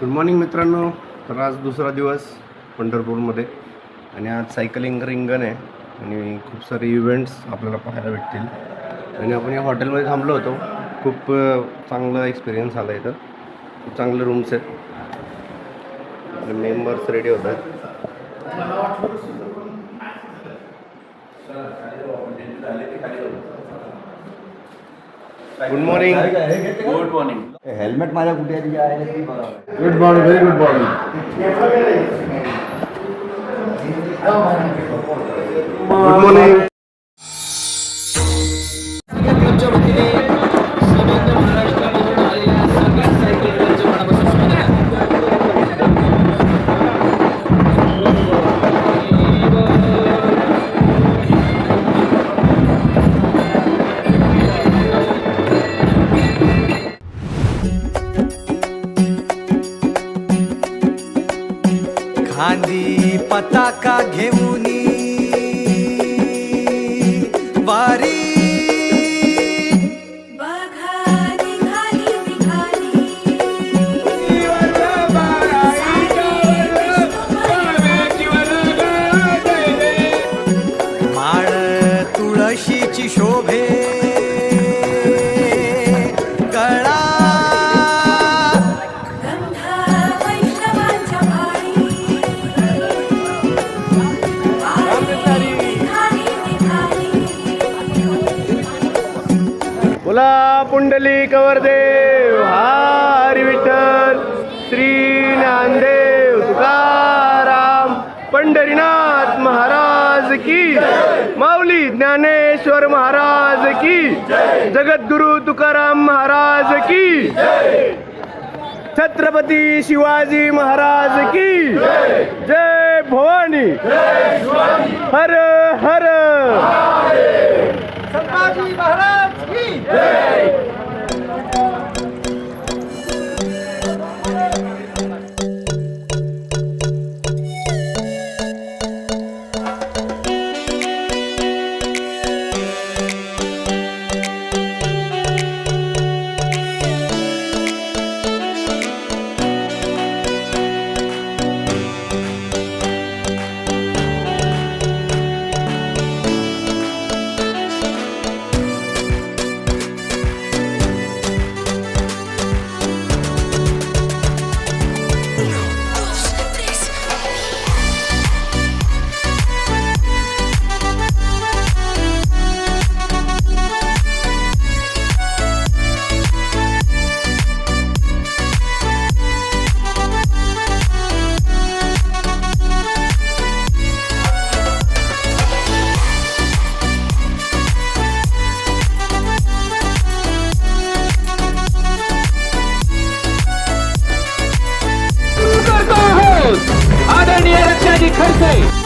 Good morning मित्रांनो. तर आज दुसरा दिवस पंढरपूरमध्ये. आणि आज सायकलिंग रिंगण आहे. आणि खूप सारे इव्हेंट्स आपल्याला पाहायला भेटतील. आणि आपण या हॉटेलमध्ये थांबलो होतो. खूप चांगला एक्सपिरियन्स आला इथं. खूप चांगले रूम्स आहेत. आणि मेंबर्स रेडी होत आहेत good morning good morning helmet माझ्या कुठे good morning very good morning good morning पताका घेऊन पुंडली कवरदेव हरी विठ्ठल श्री ज्ञानदेव तुकाराम पंढरीनाथ महाराज की माऊली ज्ञानेश्वर महाराज की जगद्गुरु तुकाराम महाराज की छत्रपती शिवाजी महाराज की जय. भवानी. हर. हर. आदरणीय रक्षाजी खडसे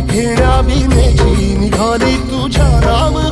घेण्या बिनेची निघाली तुझ्या राम।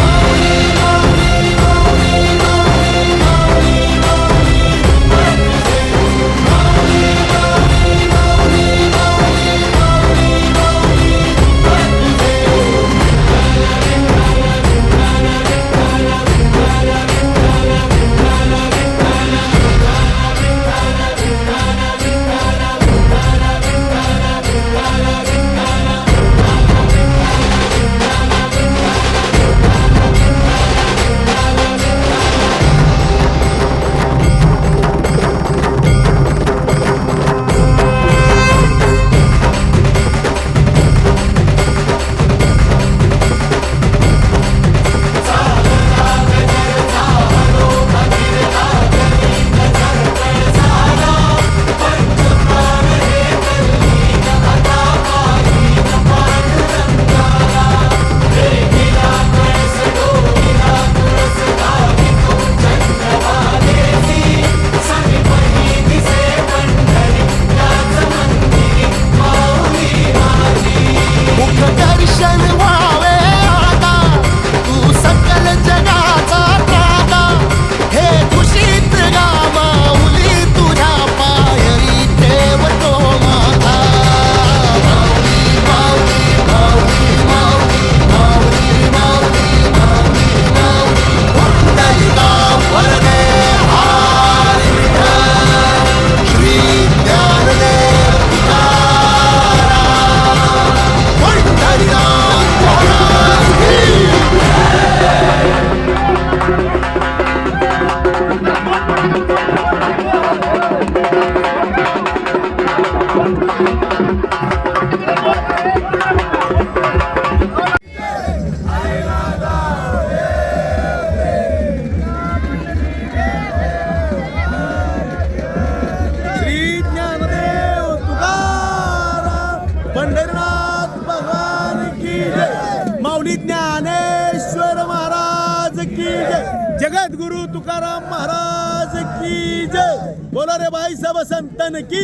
सद्गुरु तुकाराम महाराज की जय। बोला रे भाई सब संतन की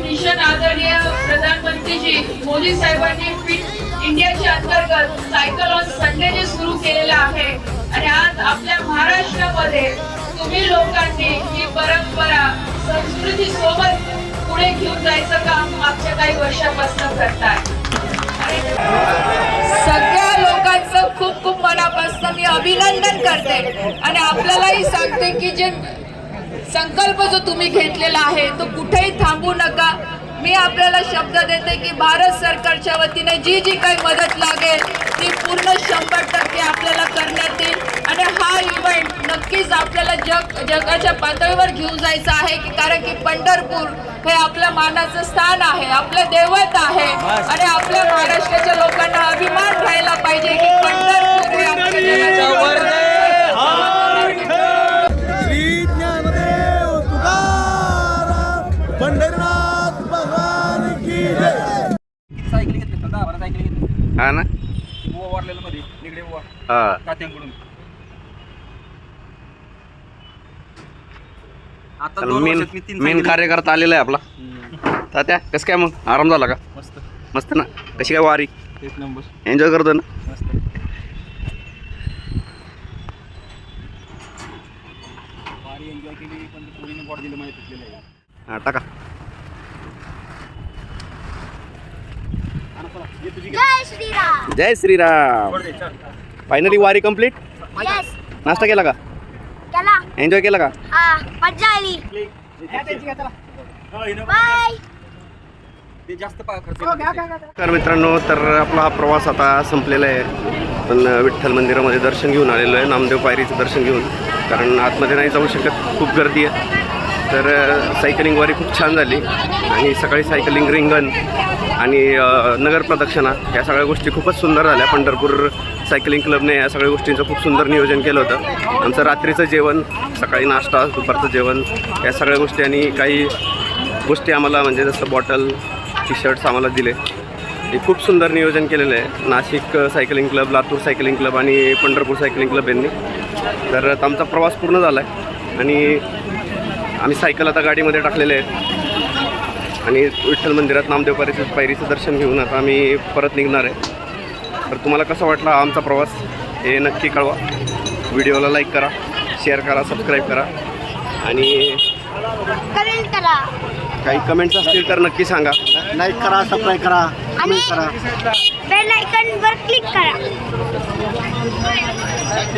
मिशन आदरणीय प्रधानमंत्रीजी मोदी साहेबांनी फिट इंडियाच्या अंतर्गत सायकल ऑन संडे जे सुरू केलेलं आहे आणि आज आपल्या महाराष्ट्रामध्ये तुम्ही लोकांनी ही परंपरा संस्कृती सोबत पुढे घेऊन जायचं काम मागच्या काही वर्षापासून करताय. सगळ्या लोकांचं खूप खूप मनापासून मी अभिनंदन करते. आणि आपल्यालाही सांगते की जे संकल्प जो तुम्ही घेतलेला आहे तो कुठेही थांबू नका. मी आपल्याला शब्द देते की भारत सरकारच्या वतीने जी जी काही मदत लागेल ती पूर्ण शंभर टक्के आपल्याला करण्यात येईल. आणि हा इव्हेंट नक्कीच आपल्याला जग जगाच्या पातळीवर घेऊन जायचं आहे की कारण की पंढरपूर हे आपलं मानाचं स्थान आहे आपलं दैवत आहे. आणि आपल्या महाराष्ट्राच्या लोकांना अभिमान राहायला पाहिजे की पंढरपूर हे आपल्या देवाचं श्री ज्ञानदेव तुकाराम पंढरीनाथ भगवान की जय सायकल घेतली दहा बारा सायकल घेतली. हा ना? मध्ये निगडे हा. आता तर दोन मेन वर्षात मी तीन मेन कार्यकर्ता आलेला आहे आपला. तात्या कसं काय मग? आराम झाला का? मस्त. मस्त ना? कशी काय वारी? एक नंबर. एन्जॉय करतो ना? मस्त. वारी एन्जॉय केली पण ते पोरीने बॉट दिलं माहिती तुटलेलं आहे. हा टाका. आणा चला, ये तुझी जय श्रीराम. जय श्रीराम. फायनली वारी कंप्लीट यस नाश्ता केला का? चला. एन्जॉय केला का? हा मजा आली. बाय ते जास्त पा खर्च तर मित्रांनो तर आपला हा प्रवास आता संपलेला आहे. पण विठ्ठल मंदिरामध्ये दर्शन घेऊन आलेलो आहे. नामदेव पायरीचं दर्शन घेऊन. कारण आतमध्ये नाही जाऊ शकत. खूप गर्दी आहे. तर सायकलिंग वारी खूप छान झाली. आणि सकाळी सायकलिंग रिंगण आणि नगर प्रदक्षिणा या सगळ्या गोष्टी खूपच सुंदर झाल्या. पंढरपूर सायकलिंग क्लबने या सगळ्या गोष्टींचं खूप सुंदर नियोजन केलं होतं. आमचं रात्रीचं जेवण सकाळी नाश्ता दुपारचं जेवण या सगळ्या गोष्टी आणि काही गोष्टी आम्हाला म्हणजे जसं बॉटल टी शर्ट्स आम्हाला दिले. हे खूप सुंदर नियोजन केलेलं आहे. Nashik cycling club Latur cycling club आणि पंढरपूर सायकलिंग क्लब यांनी. तर आमचा प्रवास पूर्ण झाला आहे आणि आम्ही सायकल आता गाडीमध्ये टाकलेले आहेत. आणि विठ्ठल मंदिरात नामदेव पायरीचं पायरीचं दर्शन घेऊन आता आम्ही परत निघणार आहे. तर तुम्हाला कसा वाटला आमचा प्रवास? हे नक्की कळवा. व्हिडिओला लाईक करा शेअर करा सबस्क्राईब करा. आणि कमेंट करा. काही कमेंट्स असतील तर नक्की सांगा. लाईक करा सबस्क्राईब करा आणि बेल आयकॉन वर क्लिक करा.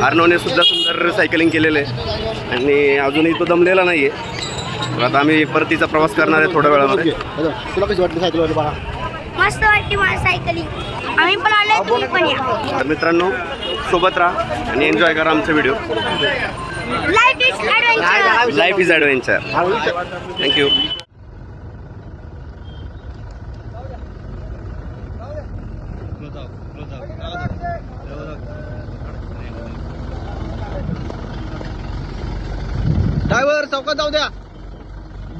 अर्णवने सुद्धा सुंदर सायकलिंग केलेलं आहे. आणि अजूनही तो दमलेला नाही आहे आता आम्ही परतीचा प्रवास करणार आहे थोड्या वेळामध्ये. तुला कशी वाटली सायकल वाली बाळा? मस्त वाटते मला सायकलिंग. आम्ही पण आलोय तुम्ही पण या. तर मित्रांनो सोबत राहा आणि एन्जॉय करा आमचे video life is adventure life is adventure thank you driver चौकात जाऊ द्या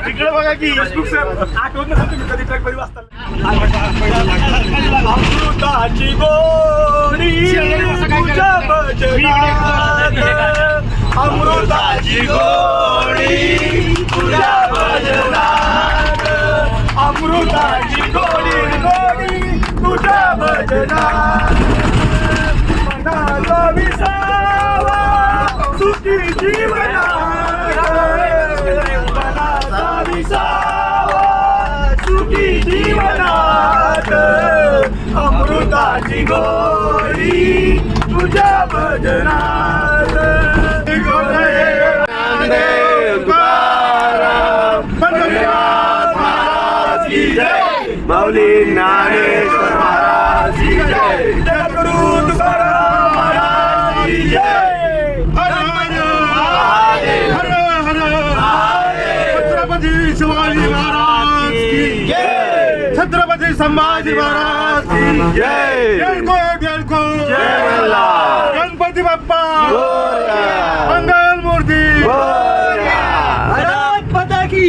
तिकडे बघा की अमृताची गोडी तुझ्या भजनात. अमृताची गोडी तुझ्या भजनात. भजनात संभाजी महाराज गणपती बाप्पा। मंगल मूर्ती। भारत माता की।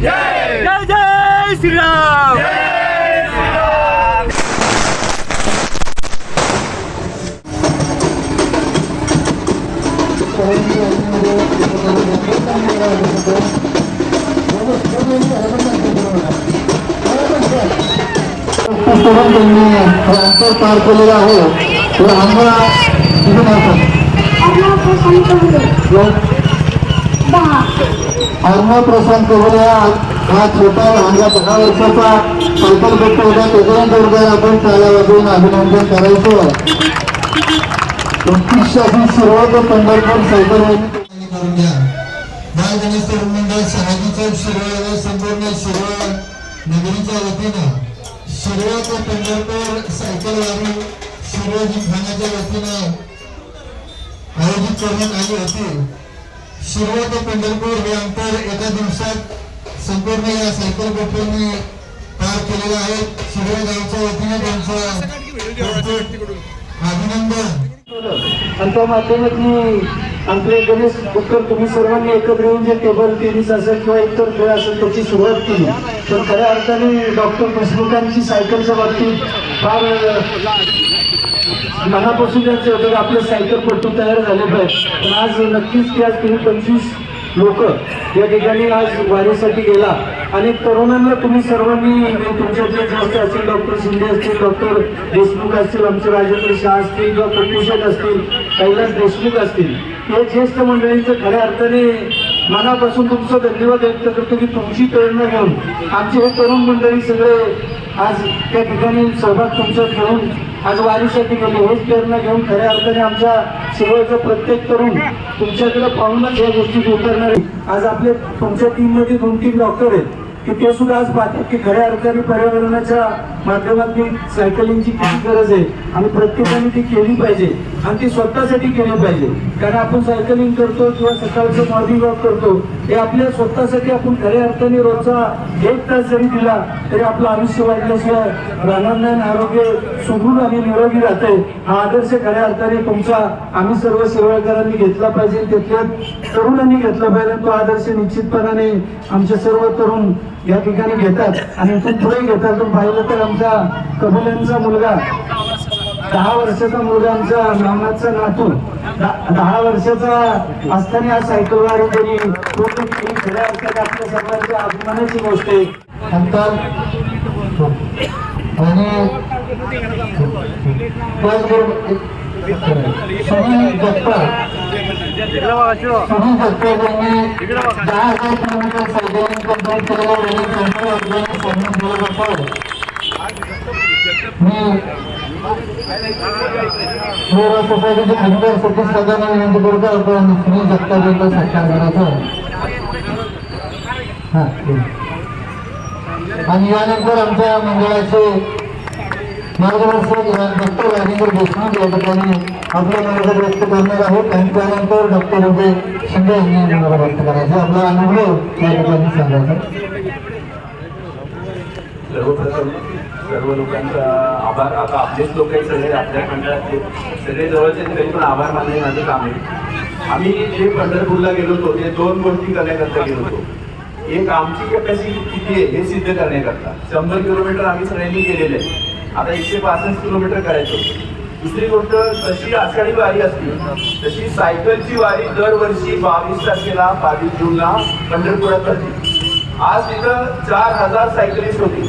जय। जय श्रीराम। Thank you. पुस्तकं त्यांनी अंतर पार केलेलं आहे तर आम्हाला किती तिथे अर्णव प्रशांत कबुले हा छोटा लहानला दहा वर्षाचा सायकल बघतो होता. त्याच्यानंतर आपण त्याला वाजवून अभिनंदन करायचं. एकतीसशे सुरुवात पंढरपूर सायकल करून घ्या बाळ गणेश तरुण मंडळ शहाजी चौक शिरवळ व संपूर्ण शिरवळ नगरीच्या वतीनं शिरवळ ते पंढरपूर सायकल वारी शिरवळ जिमखान्याच्या वतीनं आयोजित करण्यात आली होती. शिरवळ ते पंढरपूर हे अंतर एका दिवसात संपूर्ण या सायकल गटांनी पार केलेलं आहे. शिरवळ गावच्या वतीने त्यांचं अभिनंदन. आणि त्या माध्यमातून आपले गणेश उत्तर तुम्ही सर्वांनी एकत्र येऊन जे टेबल टेनिस असेल किंवा इतर खेळ असेल त्याची सुरुवात केली. तर खऱ्या अर्थाने डॉक्टर देशमुखांची सायकलच्या बाबतीत फार मनापासून त्यांचं होतं की आपले सायकलपट्टू तयार झाले पाहिजे. पण आज नक्कीच की आज तुम्ही पंचवीस लोक या ठिकाणी आज वारीसाठी गेला. आणि तरुणांना तुम्ही सर्वांनी म्हणजे तुमच्यातले जास्त असतील डॉक्टर शिंदे असतील डॉक्टर देशमुख असतील आमचे राजेंद्र शाह असतील किंवा कुलभूषण असतील कैलास देशमुख असतील या ज्येष्ठ मंडळींचं खऱ्या अर्थाने मनापासून तुमचं धन्यवाद व्यक्त करतो की तुमची प्रेरणा घेऊन आमचे हे तरुण मंडळी सगळे आज त्या ठिकाणी सहभाग तुमचा घेऊन आज वारीसाठी गेलो हेच प्रेरणा घेऊन खऱ्या अर्थाने आमच्या शिवळचा प्रत्येक तरुण तुमच्याकडे पाहूनच या गोष्टीत उतरणार आज आपले तुमच्या टीममध्ये दोन तीन डॉक्टर आहेत की ते सुद्धा आज पाहतात की खऱ्या अर्थाने पर्यावरणाच्या माध्यमातून सायकलिंगची किती गरज आहे. आणि प्रत्येकाने ती केली पाहिजे आणि ती स्वतःसाठी केली पाहिजे. कारण आपण सायकलिंग करतो किंवा सकाळचं मॉर्निंग वॉक करतो हे आपल्या स्वतःसाठी आपण खऱ्या अर्थाने रोजचा एक तास जरी दिला तरी आपलं आयुष्य वाढल्याशिवाय राहणार नाही आरोग्य सुदृढ आणि निरोगी राहते हा आदर्श खऱ्या अर्थाने तुमचा आम्ही सर्व शिरवळकरांनी घेतला पाहिजे. त्यातल्या तरुणांनी घेतला पाहिजे. तो आदर्श निश्चितपणाने आमचे सर्व तरुण या ठिकाणी घेतात आणि इथून पुढे घेतात. तुम्ही पाहिलं तर आमचा कबुल्यांचा मुलगा दहा वर्षाचा मुलगा आमचा मामाचा नातू दहा वर्षाचा असताना आज सायकल वारी त्यांनी पूर्ण आपल्या सर्वांच्या अभिमानाची गोष्ट आहे. नंतर आणि सुनील जगताप सुनील जगताप यांनी दहा हजार किलोमीटर सायकलिंग कंप्लीट केलेल्या वेळी त्यांच्या सन्मान दिला जातो. सोसायटीचे खासदार सतीश सदांना विनंती करतो आपण सुनील जगताप यांचा सत्कार ठीक. आणि यानंतर आमच्या मंडळाचे मार्गदर्शक डॉक्टर राजेंद्र देशमुख या ठिकाणी आपल्या मनाचा व्यक्त करणार आहेत आणि त्यानंतर डॉक्टर उदय शिंदे यांनी मार्ग व्यक्त करायचे आपला अनुभव या ठिकाणी सांगायचा सर्व लोकांचा आभार. आता आपलेच लोक आहेत सगळे आपल्या मंडळातले सगळे जवळचे तरी पण आभार मानले माझं काम आहे. आम्ही जे पंढरपूरला गेलो होतो ते दोन गोष्टी करण्याकरता गेलो होतो. एक आमची कॅपॅसिटी किती आहे हे सिद्ध करण्याकरता. शंभर किलोमीटर आम्ही सगळ्यांनी केलेले आहे. आता एकशे पासष्ट किलोमीटर करायचो दुसरी गोष्ट जशी आषाढी वारी असते तशी सायकलची वारी दरवर्षी बावीस तारखेला बावीस जूनला पंढरपुरात असते. आज तिथं चार हजार सायकलिस्ट होती.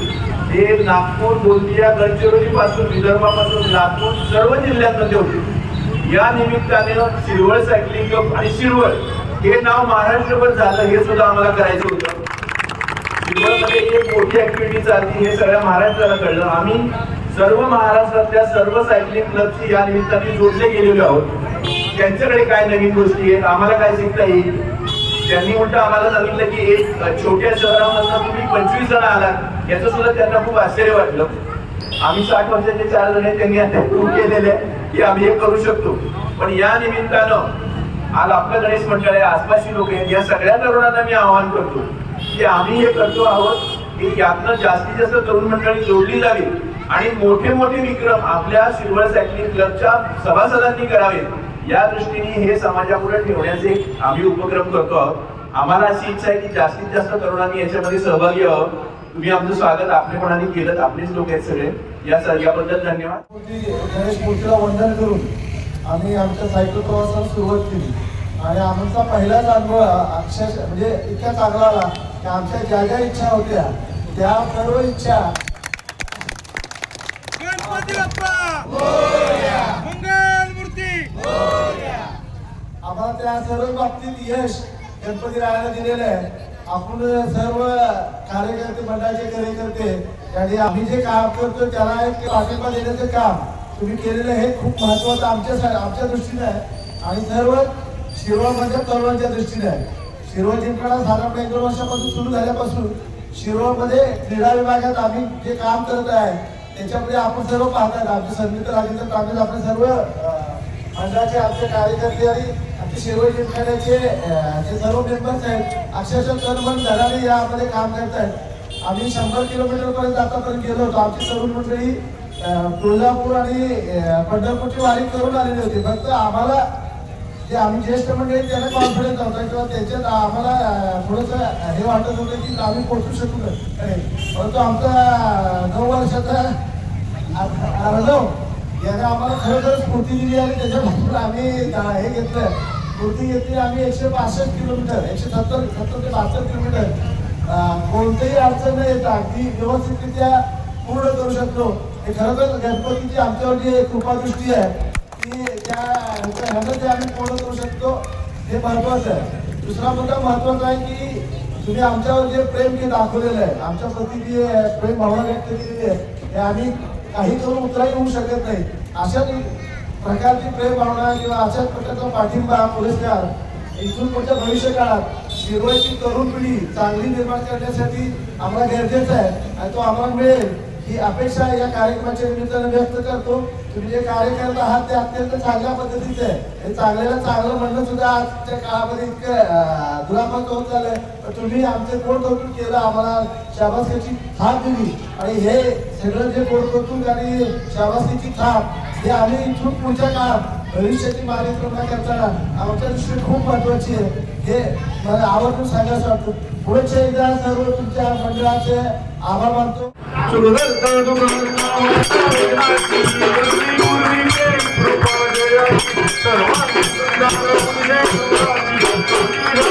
ते नागपूर गोंदिया गडचिरोली पासून विदर्भापासून लातूर सर्व जिल्ह्यांमध्ये होते. या निमित्ताने शिरवळ सायकलिंग क्लब आणि शिरवळ हे नाव महाराष्ट्रभर झालं हे सुद्धा आम्हाला करायचं होतं. शिरवळमध्ये एक मोठी ऍक्टिव्हिटी चालली हे सगळ्या महाराष्ट्राला कळलं. आम्ही सर्व महाराष्ट्रातल्या सर्व सायकलिंग क्लबशी या निमित्ताने जोडले गेलेलो आहोत. त्यांच्याकडे काय नवीन गोष्टी आहेत आम्हाला काय शिकता येईल? त्यांनी उलट आम्हाला सांगितलं की एक छोट्या शहरामधनं तुम्ही पंचवीस जण आलात याचं सुद्धा त्यांना खूप आश्चर्य वाटलं. आम्ही साठ वर्षाचे चार जण त्यांनी आता प्रूव्ह केलेले आहे की आम्ही हे करू शकतो. पण या निमित्तानं आज आपलं गणेश मंडळ आहे आसपासची लोक आहेत या सगळ्या तरुणांना मी आवाहन करतो की आम्ही हे करतो आहोत. की यातनं जास्तीत जास्त तरुण मंडळी जोडली जावी आणि मोठे मोठे विक्रम आपल्या सिल्वर सायकलिंग क्लबच्या सभासदांनी करावेत. या दृष्टीने हे समाजापुढे ठेवण्याचे आम्ही उपक्रम करतो आहोत. आम्हाला अशी इच्छा आहे की जास्तीत जास्त तरुणांनी याच्यामध्ये सहभागी व्हावं. तुम्ही आमचं स्वागत आपलेपणाने केलं आपलेच लोक आहेत सगळे. या याबद्दल धन्यवाद. गणेश मूर्तीला वंदन करून आम्ही आमच्या सायकल प्रवासाला सुरुवात केली. आणि आमचा पहिलाच अनुभव अक्षरशः म्हणजे इतका चांगला आला की आमच्या ज्या ज्या इच्छा होत्या त्या सर्व इच्छा गणपती बाप्पा मंगल मूर्ती आम्हाला त्या सर्व बाबतीत यश गणपती रायाला दिलेलं आहे. आपण सर्व कार्यकर्ते मंडळाचे कार्यकर्ते आणि आम्ही जे काम करतो त्याला एक पाठिंबा देण्याचं काम तुम्ही केलेलं हे खूप महत्वाचं आमच्या आमच्या दृष्टीने आहे. आणि सर्व शिरोळमधल्या तरुणांच्या दृष्टीने आहे. शिरोळ जिंकणा साधारण एक दोन वर्षापासून सुरू झाल्यापासून शिरोळमध्ये क्रीडा विभागात आम्ही जे काम करत आहे त्याच्यामध्ये आपण सर्व पाहतात आमचे संयुक्त राजेंद्र काँग्रेस आपले सर्व मंडळाचे आमचे कार्यकर्ते आणि आमचे शिरोळ जे सर्व मेंबर्स आहेत अक्षरशः तनमन धनाने यामध्ये काम करत आहेत आम्ही शंभर किलोमीटर पर्यंत आतापर्यंत गेलो होतो. आमची तरुण मंडळी तुळजापूर आणि पंढरपूरची वारी करून आलेली होती. फक्त आम्हाला जे आम्ही ज्येष्ठ मंडळी त्यांना कॉन्फिडन्स होता किंवा त्याच्यात आम्हाला थोडंसं हे वाटत होतं की आम्ही पोहोचू शकू नाही. परंतु आमचा नऊ वर्षाचा आ- अर्णव याने आम्हाला खरोखर स्फूर्ती दिली आणि त्याच्यापासून आम्ही हे घेतलं. स्फूर्ती येते? आम्ही एकशे पासष्ट किलोमीटर एकशे सत्तर सत्तर ते बहात्तर किलोमीटर. कोणतेही अडचण न येता ती व्यवस्थितरित्या पूर्ण करू शकतो. हे खरोखर गणपतीची आमच्यावर जी कृपादृष्टी आहे की त्या ह्याचं ते आम्ही पूर्ण करू शकतो हे महत्वाचं आहे. दुसरा मुद्दा महत्त्वाचा आहे की तुम्ही आमच्यावर जे प्रेम जे दाखवलेलं आहे आमच्या प्रती जी प्रेम भावना व्यक्त केलेली आहे हे आम्ही काही करून उतराही होऊ शकत नाही. अशा प्रकारची प्रेम भावना किंवा अशाच प्रकारचा पाठिंबा पुरस्कार इथून पुढच्या भविष्य काळात शिरवायची तरुण पिढी चांगली निर्माण करण्यासाठी आम्हाला गरजेचं आहे आणि तो आम्हाला मिळेल. ही अपेक्षा या कार्यक्रमाच्या निमित्तानं व्यक्त करतो तुम्ही जे कार्य करत आहात ते अत्यंत चांगल्या पद्धतीचे आहे. हे चांगल्याला चांगलं म्हणणं सुद्धा आजच्या काळामध्ये इतकं अं, दुरापात होत चाललंय तुम्ही आमचे कोण कौतुक केलं आम्हाला शाबासकीची थाप दिली. आणि हे सगळं जे कोण कौतुक आणि शाबासकीची थाप हे आम्ही इथून पुढच्या काळात भविष्याची मागणी करताना आमच्या दृष्टीने खूप महत्वाची आहे. हे मला आवर्जून सांगायचं वाटतं. पुढच्या एकदा सर्व तुमच्या मंडळाचे आभार मानतो. Thank